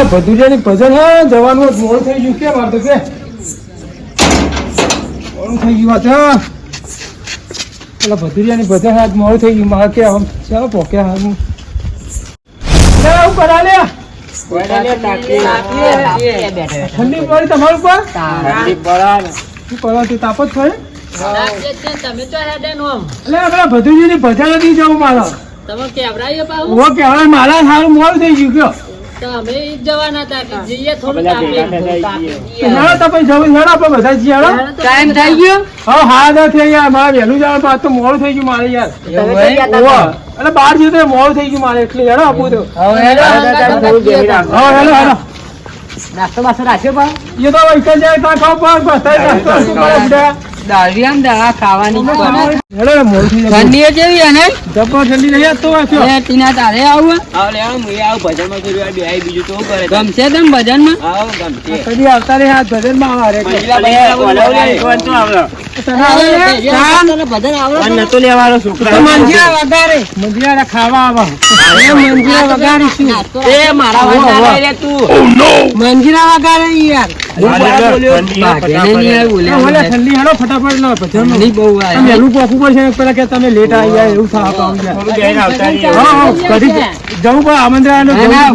પેલા ભદુરિયાની ભજન હા જવાનું મોડું થઈ ગયું. કેમ આ તો કે? મોડું થઈ ગયું આ તો પેલા ભદુરિયાની ભજન હા મોડું થઈ ગયું. મારે કે આમ ચાલો પોક્યા હા હું લે, આવું કરા લે ઠંડી પડી તમારું શું કરો તે તાપ જ પડે નો ભજન નથી જવું મારો. તમે મારા સારું મોડું થઈ ગયું કયો? અમે જવાના હતા જઈએ થોડું તાપીએ. હેડો તો પછી જવું હેડો આપણે બધા જઈએ ટાઈમ થઈ ગયો? હા હા ના થઈ યાર મારે વહેલું જવાનું પણ તો મોડું થઈ ગયું મારે યાર. ઓવા. એટલે બહાર જઈએ તો મોડું થઈ ગયું મારે એટલે હેડો આપું તો. હા હેડો હેડો. નાસ્તો બાસ્તો રાખ્યો પણ? એ તો વૈકલ જાય ત્યાં ખાવ પણ બધાય નાસ્તો શું કરે બધા? દાળિયામ દાળા ખાવાની ઠંડી જેવી અને? ઠંડી નહીં તારે આવું ભજનમાં આવે મંજીરા વગાડે. આવા. મંજીરા યાર. ઠંડી હેડો ફટાફટ ના ભજનનો. નહીં બહુ તમે આવે વહેલું પહોંચવું પડશે પેલા કે તમે લેટ આવી જાય એવું થવા હા કદી જવું પણ આમંત્રણ.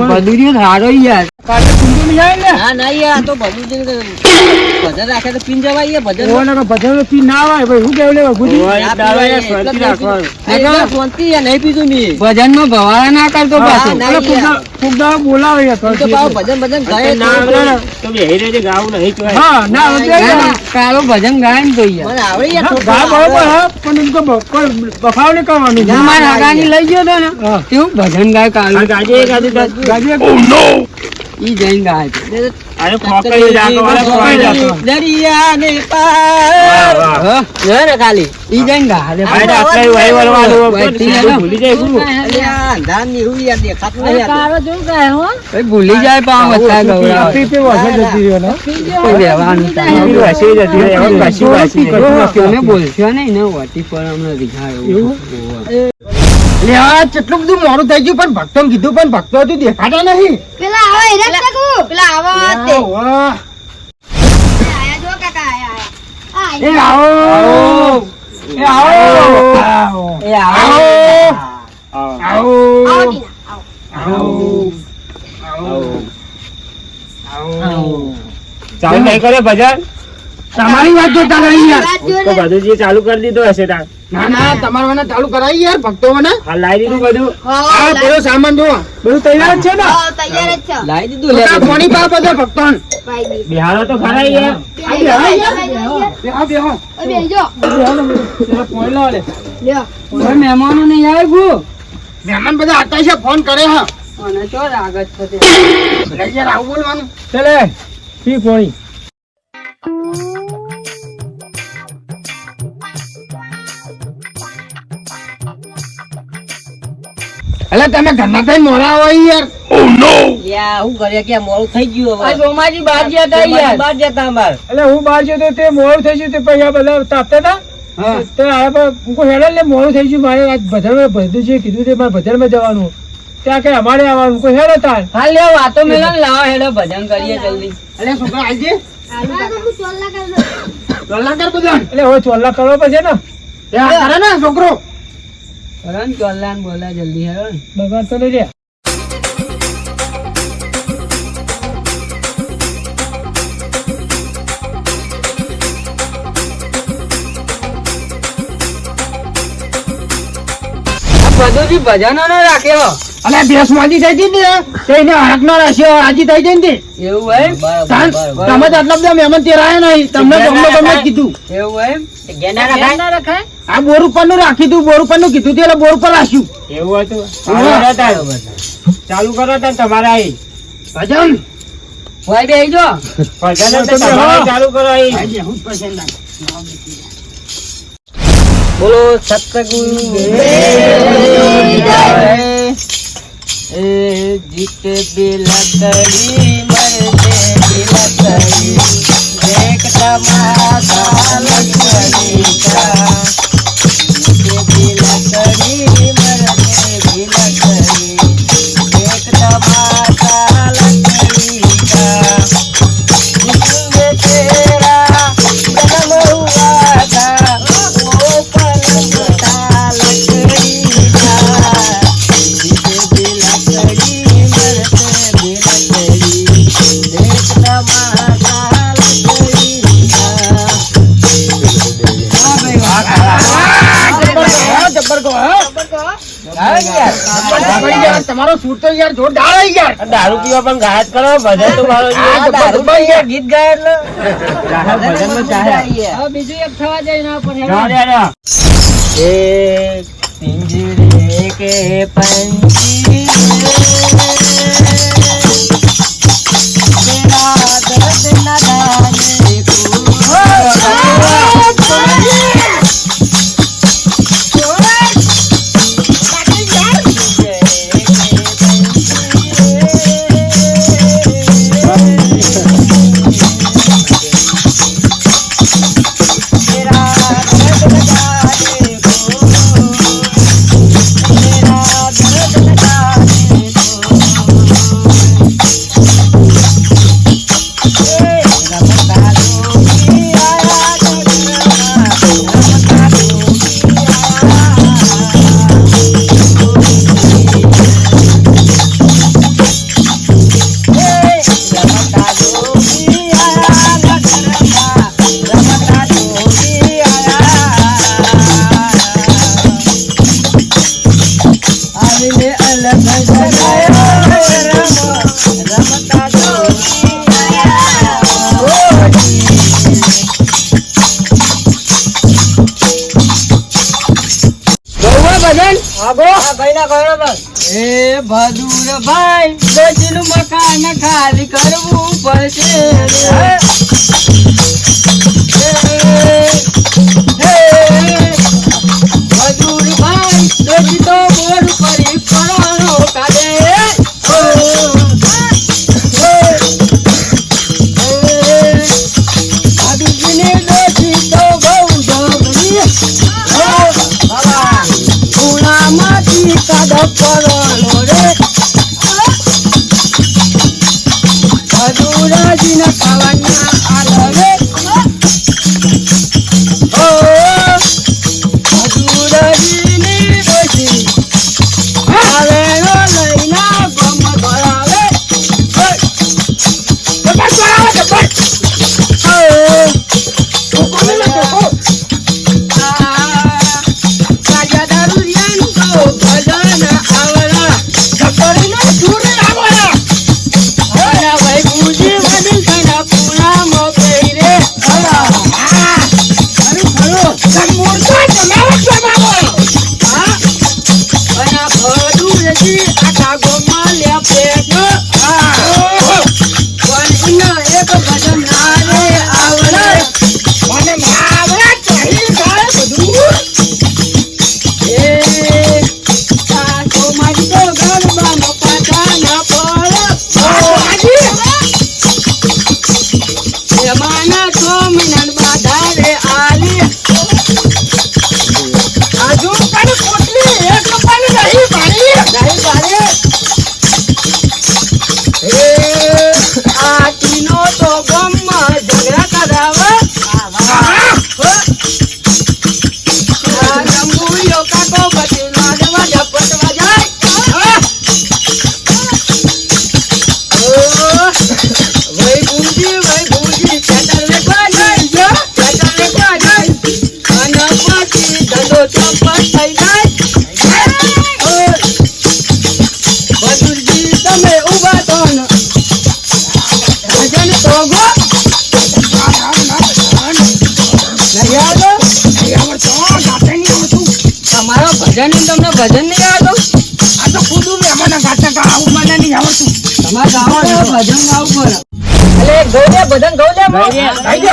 ભદુરીઓ સારો યાર કાલે કુંડુ નહીં આવે ના ના યાર તો ભજન છે. ભજન રાખે તો પીન જવાય ભજન ઓલે ભજન પી ના આવે ભાઈ હું કેવું લેવા ગુજી ના પીવાય, એટલે જ નહીં પીધું. એટલે શાંતિ યાર, નહીં પીધું મેં. ભજનમાં ભવાડા ના કરતો પાછો. બોલાવે યાર તો પાછો ભજન ભજન ગાય ના, તો- ના. કાલો ભજન ગાય ને તો યાર. મને આવડે યાર ગા બરોબર હા પણ એમ કે બફાવ નહીં કરવાનું ના, મારા લઈ ગયો તો ને. ભજન ગાય કાલો ગાજી ઈ જઈને ગાય છે. પાર. હા, ને ખાલી? ઈ જઈને નહીં ભૂલી જાય. પી પી જતી રહ્યો ને? કોઈ રહેવાનું નહીં. તમે બોલશો નહીં ને વાટી પર હમણાં રીઘાય એવું. કેટલું બધું મોડું થઈ ગયું પણ ભક્તો કીધું પણ ભક્તો હજુ દેખાતા નહીં. પેલા આવો એને જ પેલા આવો તે. આયા જો કાકા આયા આયા. એ આવો. એ આવો. આવો એ આવો. આવો. આવો. આવો. ટીના, આવો. આવો. આવો. ચાલુ નહીં કરે ભજન તમારી વાત જોતા નહીં યાર. જો તો બધું જે ચાલુ કરી દીધો હશે તાર. ના ના તમારે મને ચાલુ કરાવી યાર ભક્તો મને. હા લાવી દીધું બધું. હા બધો સામાન જો બધું તૈયાર જ છે ને? તૈયાર જ છે. લાવી દીધું લે. કોની પા બધો ભક્તો ભાઈ બિહારો તો ખરા યાર. બેહી બેહી બેહો બેહો ને પેલા લે મહેમાનો નહીં આવે ગુ મહેમાન બધા આતા છે ફોન કરે હા. અને ચો રાગત છે એટલે યાર આવું બોલવાનું. ચલે પી પોણી એટલે તમે ઘરમાં કઈ મોડા હોય યાર? યા હું ઘરે કે મોડું થઈ ગયું હવે? આ સોમાજી બહાર ગયા તા યાર. બહાર જતા અમાર. એટલે હું બહાર ગયો તો તે મોડું થઈ ગયું તે પૈસા બધા તાપતા હતા હા. તો આ પર હું કોઈ હેડે મોડું થઈ ગયું મારે આજ ભજનમાં બધું છે કીધું તે મારે ભજનમાં જવાનું. ત્યાં કે અમારે આવવાનું કોઈ હેડો તાર? હાલ લે વાતો મેલો ને લાવો હેડો ભજન કરીએ જલ્દી. એટલે છોકરા આજે આ તો હું ચોલ્લા કરી ચોલ્લા કર બધા એટલે હવે ચોલ્લા કરવા પડશે ને? ત્યાં કરે ને છોકરો. રન ચોલ્લાન બોલા જલ્દી હરણ. ને બગાડ તો લઈ બધું ભજનો નો રાખે અને દેશમાંથી થઈ ગઈ ને તેને હરક ના રાખ્યો થઈ જાય ને એવું તાન તમે આટલા બધા મહેમાન તે રાયા નહીં. તમને ગમે કીધું. એવું એમ? રખાય? આ બોર ઉપરનું રાખી તું બોર ઉપરનું કીધું તે એટલે બોર ઉપર રાખ્યું એવું હતું ચાલુ કરો તા તમારે અહીં ભજન. ભાઈ બે જો. ભજન ચાલુ કરો બોલો સતગુરુ એ જીતે બિલા કરી મરતે બિલા કરી. એક તમાશા લઈ કા બિલા સૂટ તો યાર જોરદાર આવી યાર. દારૂ પીવા પણ ગાયત કરો ભજન તો મારો દારૂ ભાઈ યાર. ગીત ગાય એટલે. ભજનમાં ચાહે હવે બીજું એક થવા જાય એના પણ હેડો. પિંજરે કે જા. એ ભદુર ભાઈ ડોશીનું મકાન ખાલી કરવું પડશે મજૂર Sino tawa na ભજન નહીં આવતો આ તો ખુદું મેં મને ગાતા કા આવું મને નહીં આવડતું. તમારે ગાવું પડે, ભજન ગાવું પડે. એટલે ભજન ગૌ લે દે. કઈ દે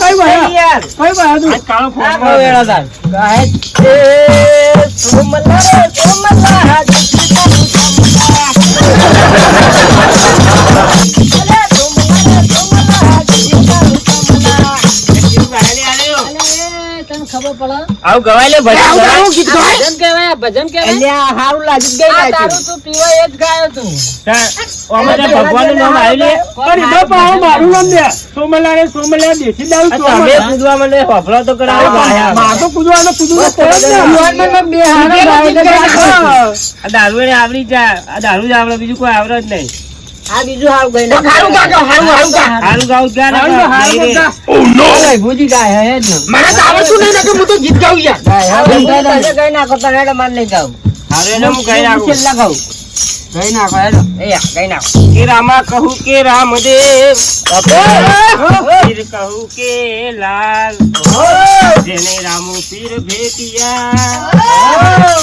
કઈ ભાયા તું કાળો ફોન આ કર્યો. બહુ વેળા થાય. ગાય છે, સોમલા રે સોમલા, આવું ગવાય લે ભજન આવું ગવાય. ગાય ભજન કહેવાય ભજન કહેવાય હારું લાગી ગઈ આ તારું તું પીવા એ જ ગાયો તું. તા- ભગવાનનું નામ આવ્યું લે અરે બાપા આવું મારું નામ દે સોમલા રે સોમલા દેશી દારૂ તમે કૂદવા મને હોભળો તો કરાવો. ગાયા. માં તો કૂદવાનો કૂદવું પડે ને. બે હારા ગાય દારૂ આવડી જાય. આ દારૂ જ આવડે બીજું કોઈ આવડે જ નહીં. આ બીજું હારું ગઈ નાખો. હારું કાકા, હારું, હારું કાકા. હારું ગાવું ક્યાં હારું હારું નહીં રે. કાકા. ઓય, ભૂજી ગાય હે ને. મને તો આવડતું નહીં ને કે હું તો ગીત ગાઉં યાર ગાય હે. તમે ગઈ નાખો તો માર લઈ જાઉં. હારું એને હું કહી નાખું. છેલ્લા ગાઉં. ગઈ નાખો હેડો. એ ગઈ નાખો. કે રામા કહું કે રામદેવ. પીર કહું કે લાલ. જેને રામુ પીર ભેટિયા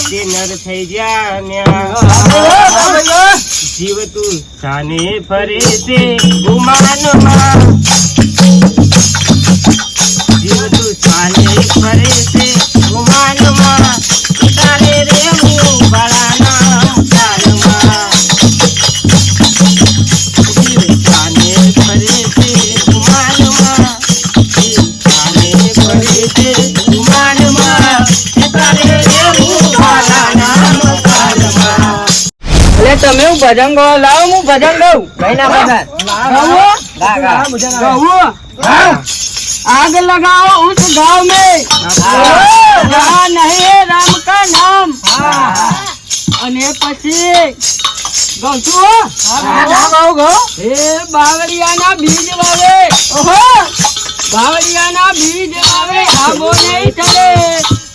તે નર થઈ ગયા જીવ તું સાને ફરે છે ગુમાનમાં જીવ તું સાને ફરે છે ગુમાનમાં ભજન ગાઓ લાવો હું ભજન ગાઉં ગઈ નાખો તાર. ગા, ગા. आग लगाओ उस गांव में जहाँ नहीं राम का नाम અને પછી ગાઉં છું હો? એ બાવળિયાના બીજ વાવે ઓહો બાવળિયાના બીજ વાવે આબો નહીં ચડે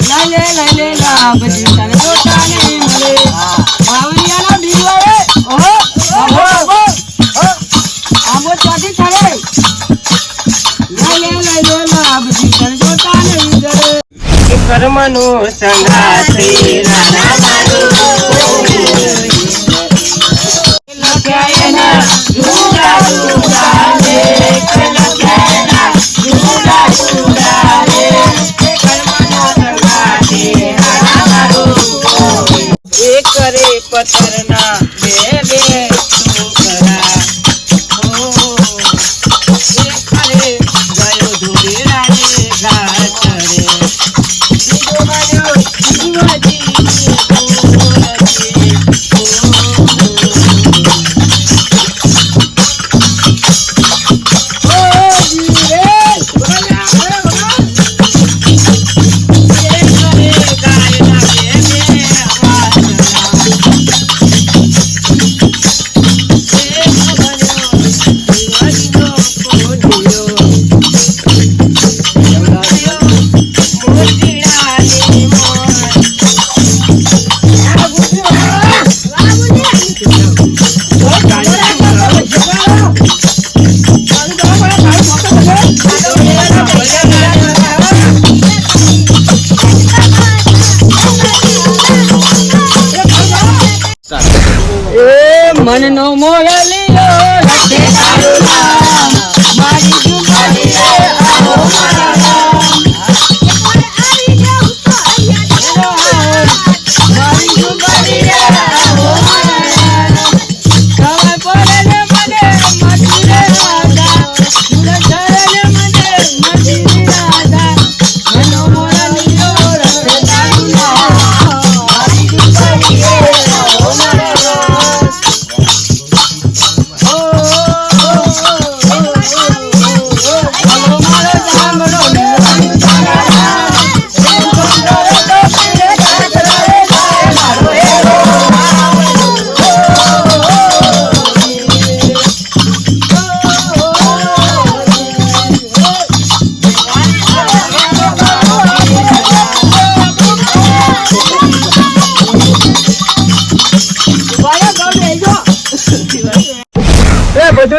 લઈ લે લઈ લે લાભ જીવતર પોતાને કર્મનો સંગાતી એક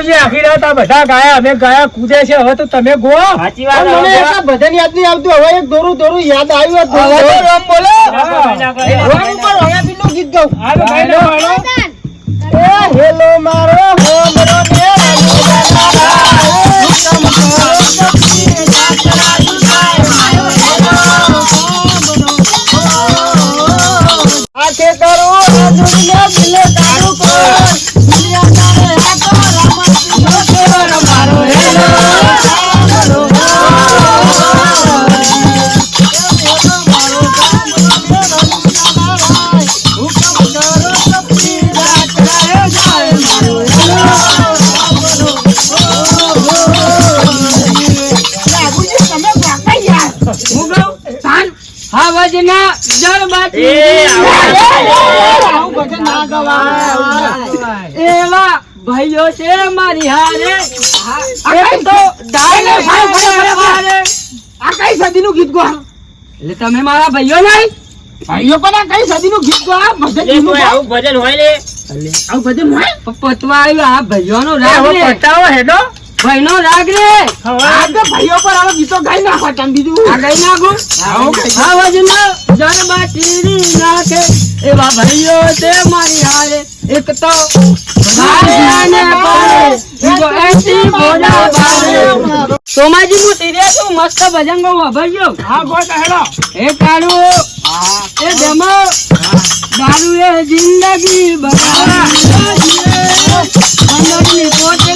એ બધું આખી રાત આ બધા ગાયા અમે ગાયા કૂદે છે. હવે તો તમે ગો. સાચી વાત મને એટલા ભજન યાદ નહીં આવતું હવે એક દોરું દોરું યાદ આવ્યું હતું. બોલો. ઉપર ગીત ગાઉં. હેલો મારો એવા ભાઈઓ છે મારી હારે. આ કઈ- તો. આ કઈ સદીનું ગીત ગો? એટલે તમે મારા ભાઈઓ નહીં? ભાઈઓ પણ આ કઈ સદીનું ગીત ગો? આ ભજન આવું ભજન હોય લે આવું ભજન હોય? પતવા આવ્યું આ ભાઈઓનો એ રાહ પતાવો હેડો. ભાઈનો રાગ રે. આ તો ભાઈઓ પર આવો ગીતો ગાઈ નાખો તમે બીજું. આ ગઈ નાખું. આવો ગાઈ. જય જળ બાટીની નાખે. એવા ભાઈઓ છે મારી હારે. એક તો સોમાજી હું તીરે તું મસ્ત ભજન ગો વાભરજો હા ગો તો હેડો એ કાળુ એ જમો. દારૂ એ જિંદગી બગાડી પોટલી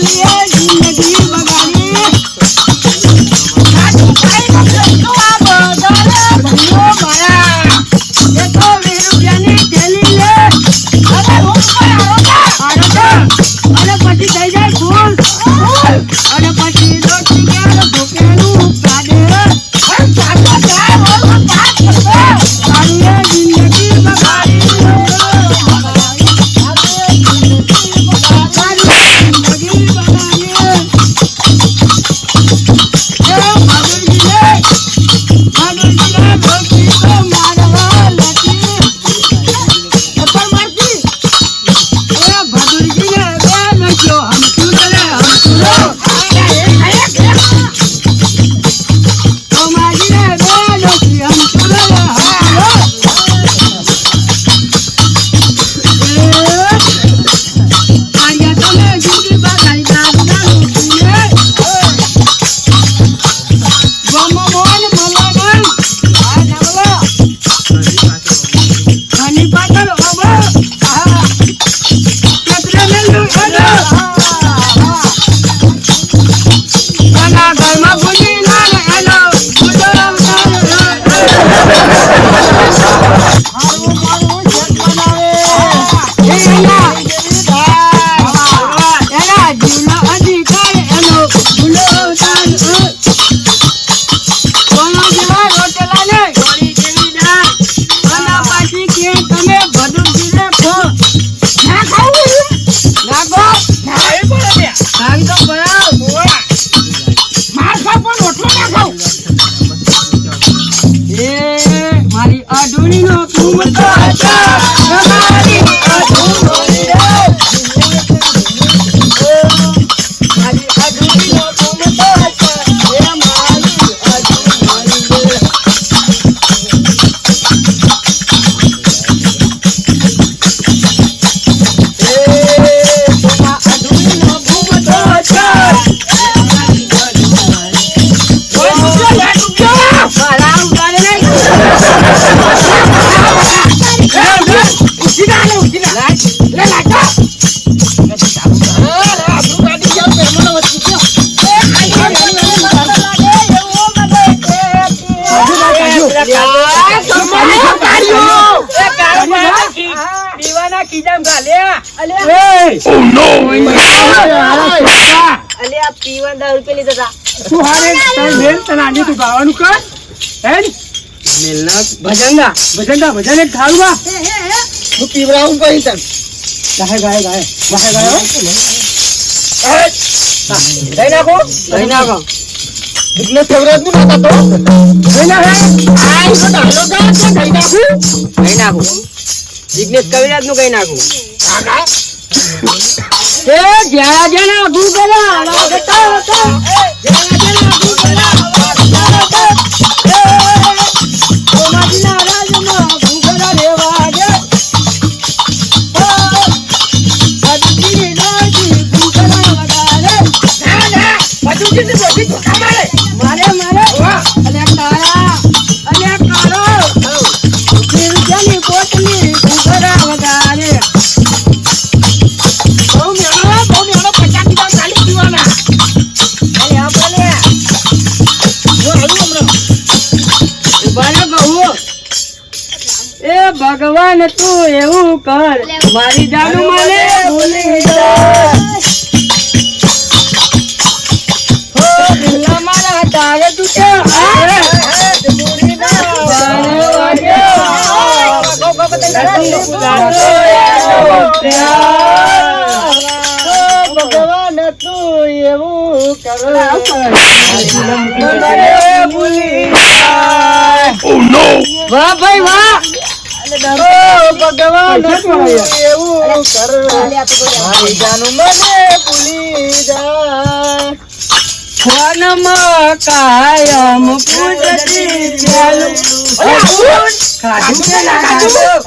કીજામ ગાલ્યા અલે આ. પીવન દારૂ પેલી જતા તું. હારે તારી બેન તને આજે તું ગાવાનું કર. હેડ ભજંગા ભજન ભજન એક ઠારવા હું પીવડાવું કઈ તને? ગાય ગાય ગાય. ગાય ગાય કઈ નાખો. કઈ નાખો. એટલે ફેવરેટનું નતા તો? કઈ ના હે આ તો ડાયલોગ છે કઈ નાખું. કઈ નાખો. જિગ્નેશ કવિરાજનું કઈ નાખું? એ જ્યાં જ્યાં ભૂગલા વાગતા હતા ભગવાન તું એવું કર મારી જાનું મને ભૂલી જા હો દિલના મારા તારે તૂટે મૂડી ના વાગે નથી ભૂલાતો એનો પ્યાર. હો વાહ ભાઈ વાહ ભગવાન. એવું ફોનમાં કાયમ પૂજતી ચાલુ ખાધું કે ના ખાધું?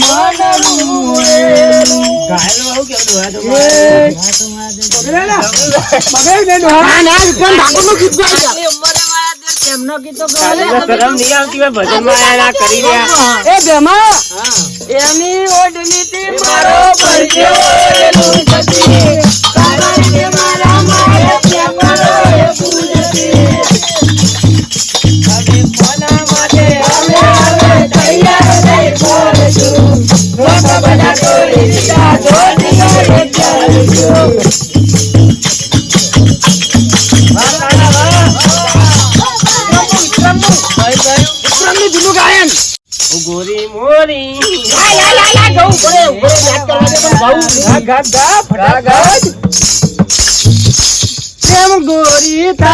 મારું મન રૂએલું. ના, ના, પણ ઠાકોરનું નહીં આવતી હોય આયા કરી રહ્યા. એ ભેમા, એની મારો પૂજતી. એ ગોરી પ્રીત.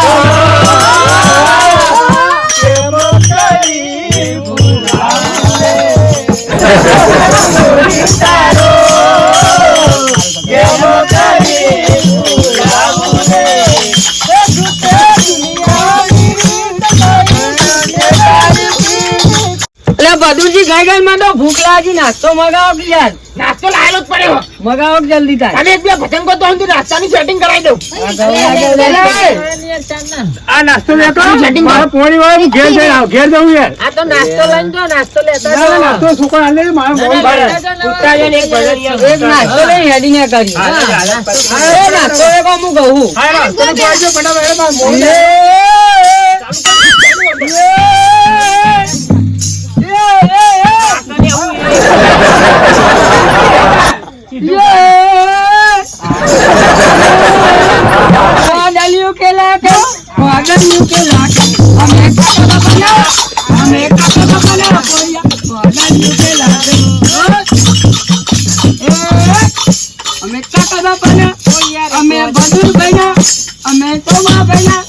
એટલે બદુજી ગાય ગાયમાં તો ભૂખ લાગી નાસ્તો મગાવો કે યાર? નાસ્તો લાયેલો જ પડ્યો. મગાવો જલ્દી થાય? અને એક બે ભજન તો હું નાસ્તાની સેટિંગ કરાવી દઉં. આ નાસ્તો લેતો મારા પોણી વાળો હું ઘેર જઈ આવ ઘેર જવું યાર આ તો નાસ્તો લઈને તો નાસ્તો લેતા ના, ના, નાસ્તો સુકો આલે મારો મોહન બાર કૂતરા જઈને એક ભજન. એક નાસ્તો લઈને હેડીને કરી હા, હા, હા. હા, એ નાસ્તો એક કહું? હા, નાસ્તો પાડજો, ફટાફટ, મારા મોહન ભાઈ. વાદળિયું કે લાગે, વાદળિયું કે લાગે. અમે કાકા બાપાના, અમે કાકા ફોડિયા. વાદળિયું કે. એ, અમે કાકા બાપાના, અમે બદુરભાઈના, અમે તોમાભાઈના, અમે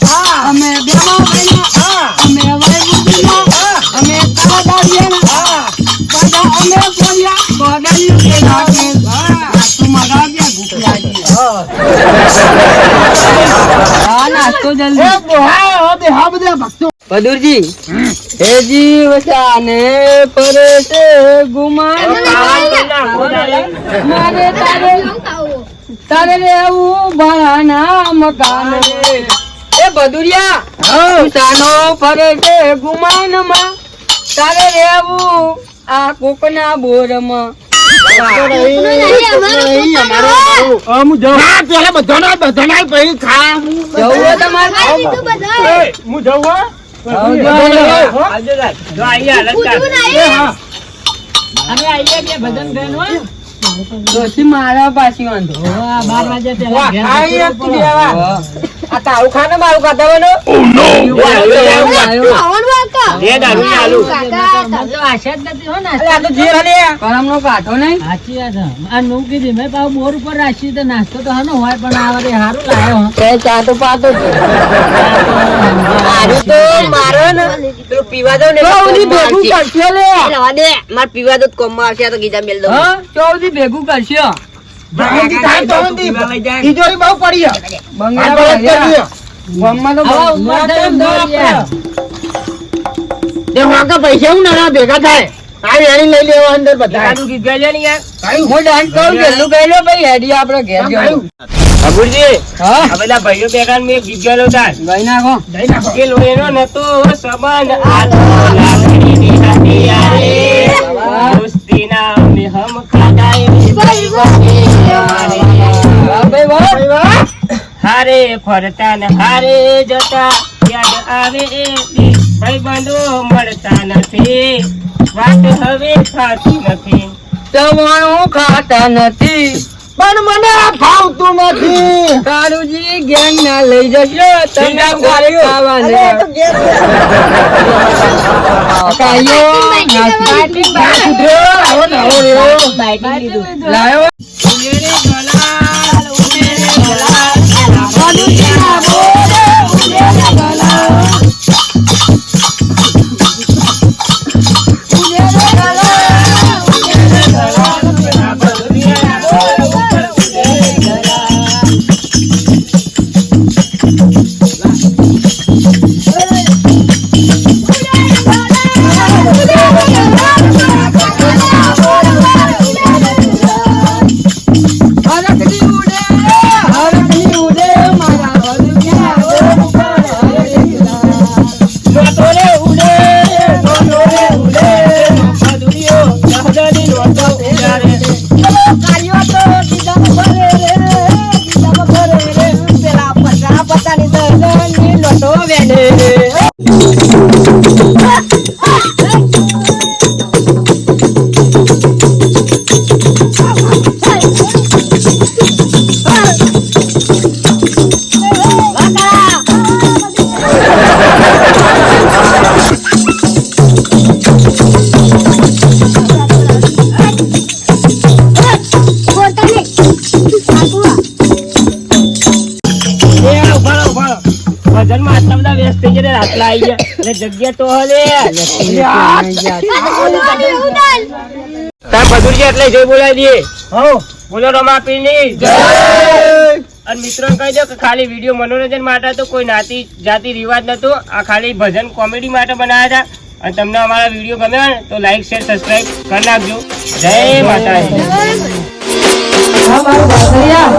બદુરજી હેજી વસાને પરસે ગુમાન મારે તારે તારે રહેવું ભાડાના મકાન. એ બદુરિયા સાનો ફરસે ગુમાનમાં. તારે રહેવું આ કોકના બોરમાં. હા, હું? જાઉં. પાછી વાંધો? બાર બધાનો પછી ખા જવું હોય તમારે એ, વાંધો આ તારું ખા ને. મારું ખાતા લે, ચા તો પાતો તો મારો ને. પેલું પીવા દો ને. એટલે કોમમાં આવશે. મારે પીવા દૂધ કોમમાં આવશે. તો ગીજા મેલ દઉં. હા? ચોથી ભેગું કરશો? તિજોરી બહુ પડી છે. બંગલા ભર્યા. ગામમાં તો બંગલા તે વાંકા પૈસા હું નાના ભેગા થાય આ લઈ લેવા અંદર બધા ગીત ગાઈ લે ને યાર. હું ડાન્સ કરું છેલ્લું કહી લો ભાઈ હેડી આપણે ઘેર જવું અબુરજી, હા આ ભાઈઓ મેં ગીત તાર. ગઈ નાખો કે નતો. દોસ્તીના અમે હમ. ભાઈ હારે ફરતા ને હારે જતા યાદ આવે એ દી. ભાઈબંધો મળતા નથી. વાત હવે ખાતી નથી. જવાનું ખાતા નથી. પણ મને ફાવતું નથી. તારુજી ગેંગ ના લઈ જશો તમે. ખાવાને. લાયો. જગ્યા તો હલે. તાર ભદુરજી એટલે જય બોલાવી દઈએ. હો બોલો રમા પીની અને મિત્રો કહી દો કે ખાલી વીડિયો મનોરંજન માટે તો કોઈ નાતી જાતિ રિવાજ નતો. આ ખાલી ભજન કોમેડી માટે બનાવ્યા હતા. અને તમને અમારા વીડિયો ગમ્યા ને તો લાઈક શેર સબસ્ક્રાઈબ કરી નાખજો. જય માતાજી. હા, મારું ભાખરિયા.